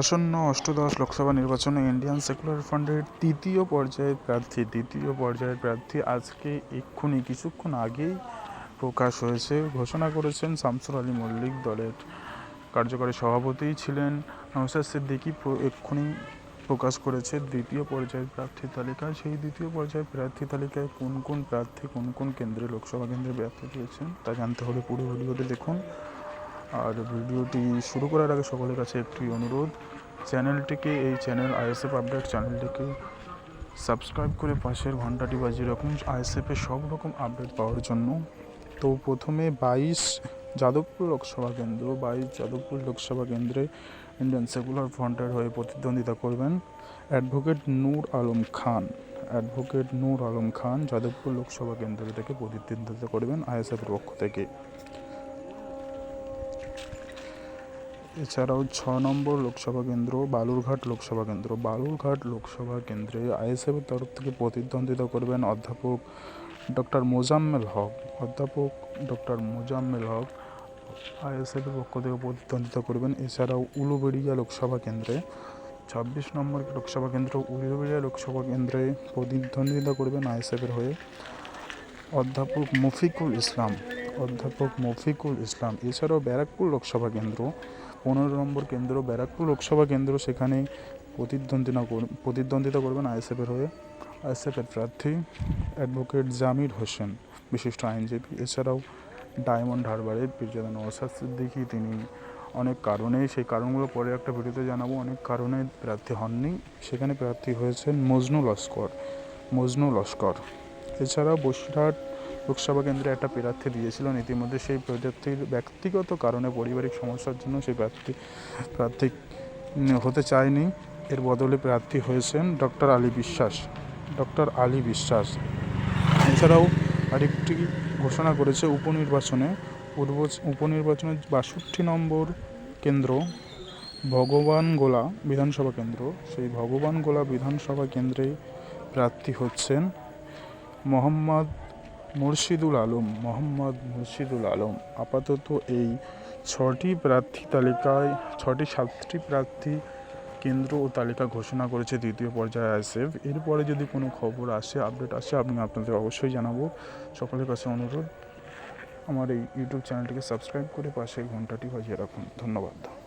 আসন্ন অষ্টদশ লোকসভা নির্বাচনে Indian secular ফ্রন্টের তৃতীয় পর্যায়ের প্রার্থী দ্বিতীয় পর্যায়ের প্রার্থী আজকে এক্ষুনি কিছুক্ষণ আগেই প্রকাশ হয়েছে। ঘোষণা করেছেন শামসুর আলী মল্লিক দলের কার্যকরী সভাপতি ছিলেন। নওশাদ সিদ্দিকী এক্ষুনি প্রকাশ করেছে দ্বিতীয় পর্যায়ের প্রার্থী তালিকা। সেই দ্বিতীয় পর্যায়ের প্রার্থী তালিকায় কোন কোন প্রার্থী কোন কোন কেন্দ্রে, লোকসভা কেন্দ্রে প্রার্থী দিয়েছেন তা জানতে হলে পুরো ভিডিওটি দেখুন। আর ভিডিওটি শুরু করার আগে সকলের কাছে একটি অনুরোধ, চ্যানেলটিকে, এই চ্যানেল আইএসএফ আপডেট চ্যানেলটিকে সাবস্ক্রাইব করে পাশের ঘন্টাটি বাজিয়ে রাখুন। আইএসএফের সব রকম আপডেট পাওয়ার জন্য। তো প্রথমে বাইশ যাদবপুর লোকসভা কেন্দ্র, বাইশ যাদবপুর লোকসভা কেন্দ্রে ইন্ডিয়ান সেকুলার ফ্রন্টের হয়ে প্রতিদ্বন্দ্বিতা করবেন অ্যাডভোকেট নূর আলম খান। অ্যাডভোকেট নূর আলম খান যাদবপুর লোকসভা কেন্দ্র থেকে প্রতিদ্বন্দ্বিতা করবেন আইএসএফের পক্ষ থেকে। এছাড়াও ছ নম্বর লোকসভা কেন্দ্র বালুরঘাট লোকসভা কেন্দ্র। বালুরঘাট লোকসভা কেন্দ্রে আইএসএফের তরফ থেকে প্রতিদ্বন্দ্বিতা করবেন অধ্যাপক ডক্টর মোজাম্মেল হক। অধ্যাপক ডক্টর মোজাম্মেল হক আইএসএফের পক্ষ থেকে প্রতিদ্বন্দ্বিতা করবেন। এছাড়াও উলুবেড়িয়া লোকসভা কেন্দ্রে ছাব্বিশ নম্বর লোকসভা কেন্দ্র, উলুবেড়িয়া লোকসভা কেন্দ্রে প্রতিদ্বন্দ্বিতা করবেন আইএসএফের হয়ে অধ্যাপক মফিকুল ইসলাম। অধ্যাপক মফিকুল ইসলাম। এছাড়াও ব্যারাকপুর লোকসভা কেন্দ্র পনেরো নম্বর কেন্দ্র, ব্যারাকপুর লোকসভা কেন্দ্র, সেখানে প্রতিদ্বন্দ্বিতা প্রতিদ্বন্দ্বিতা করবেন আইএসএফের হয়ে। আইএসএফের প্রার্থী অ্যাডভোকেট জামির হোসেন, বিশিষ্ট আইনজীবী। এছাড়াও ডায়মন্ড হারবারের পীরজাদা নওসাদ সিদ্দিকী, তিনি অনেক কারণে, সেই কারণগুলো পরে একটা ভিডিওতে জানাব, অনেক কারণে প্রার্থী হননি। সেখানে প্রার্থী হয়েছেন মজনু লস্কর মজনু লস্কর। এছাড়াও বসিরহাট লোকসভা কেন্দ্রে একটা প্রার্থী দিয়েছিলেন। ইতিমধ্যে সেই প্রার্থীর ব্যক্তিগত কারণে পারিবারিক সমস্যার জন্য সেই প্রার্থী প্রার্থী হতে চায়নি। এর বদলে প্রার্থী হয়েছেন ডক্টর আলী বিশ্বাস। ডক্টর আলী বিশ্বাস। এছাড়াও আরেকটি ঘোষণা করেছে উপনির্বাচনে। পূর্ব উপনির্বাচনের বাষট্টি নম্বর কেন্দ্র ভগবান গোলা বিধানসভা কেন্দ্র। সেই ভগবান গোলা বিধানসভা কেন্দ্রে প্রার্থী হচ্ছেন মোহাম্মদ মুর্শিদুল আলম, মোহাম্মদ মুর্শিদুল আলম। আপাতত এই ছটি প্রার্থী তালিকায়, ছটি সাতটি প্রার্থী কেন্দ্র ও তালিকা ঘোষণা করেছে দ্বিতীয় পর্যায়ে আইএসএফ। এরপরে যদি কোনো খবর আসে, আপডেট আসে, আমি আপনাদের অবশ্যই জানাব। সকলের কাছে অনুরোধ, আমার এই ইউটিউব চ্যানেলটিকে সাবস্ক্রাইব করে পাশে ঘন্টাটি বাজিয়ে রাখুন। ধন্যবাদ।